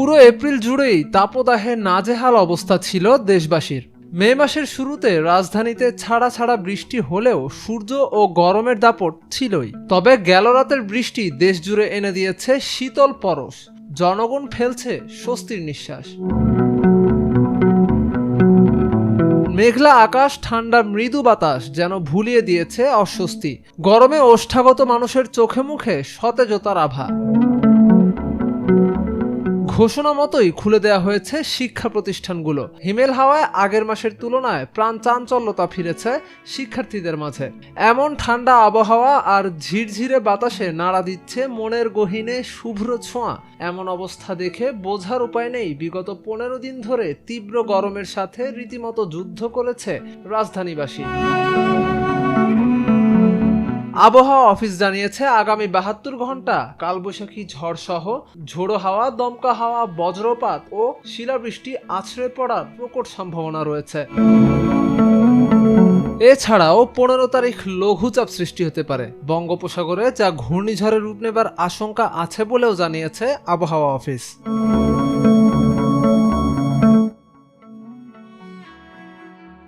পুরো এপ্রিল জুড়েই তাপদাহে নাজেহাল অবস্থা ছিল দেশবাসীর। মে মাসের শুরুতে রাজধানীতে ছাড়া ছাড়া বৃষ্টি হলেও সূর্য ও গরমের দাপট ছিলই। তবে গেল রাতের বৃষ্টি দেশ জুড়ে এনে দিয়েছে শীতল পরশ। জনগণ ফেলছে স্বস্তির নিঃশ্বাস। মেঘলা আকাশ, ঠান্ডা মৃদু বাতাস যেন ভুলিয়ে দিয়েছে অস্বস্তি। গরমে ওষ্ঠাগত মানুষের চোখে মুখে সতেজতার আভা। ঘোষণা মতোই খুলে দেওয়া হয়েছে শিক্ষা প্রতিষ্ঠানগুলো। হিমেল হাওয়ায় আগের মাসের তুলনায় প্রাণ চাঞ্চল্যতা ফিরেছে শিক্ষার্থীদের মাঝে। এমন ঠান্ডা আবহাওয়া আর ঝিরঝিরে বাতাসে নাড়া দিচ্ছে মনের গহীনে শুভ্র ছোঁয়া। এমন অবস্থা দেখে বোঝার উপায় নেই বিগত পনেরো দিন ধরে তীব্র গরমের সাথে রীতিমতো যুদ্ধ করেছে রাজধানীবাসী। আবহাওয়া অফিস জানিয়েছে, আগামী বাহাত্তর ঘণ্টা কালবৈশাখী ঝড় সহ ঝোড়ো হাওয়া, দমকা হাওয়া, বজ্রপাত ও শিলাবৃষ্টি আছড়ে পড়ার প্রকট সম্ভাবনা রয়েছে। এছাড়াও পনেরো তারিখ লঘুচাপ সৃষ্টি হতে পারে। বঙ্গোপসাগরে যা ঘূর্ণিঝড়ের রূপ নেবার আশঙ্কা আছে বলেও জানিয়েছে আবহাওয়া অফিস।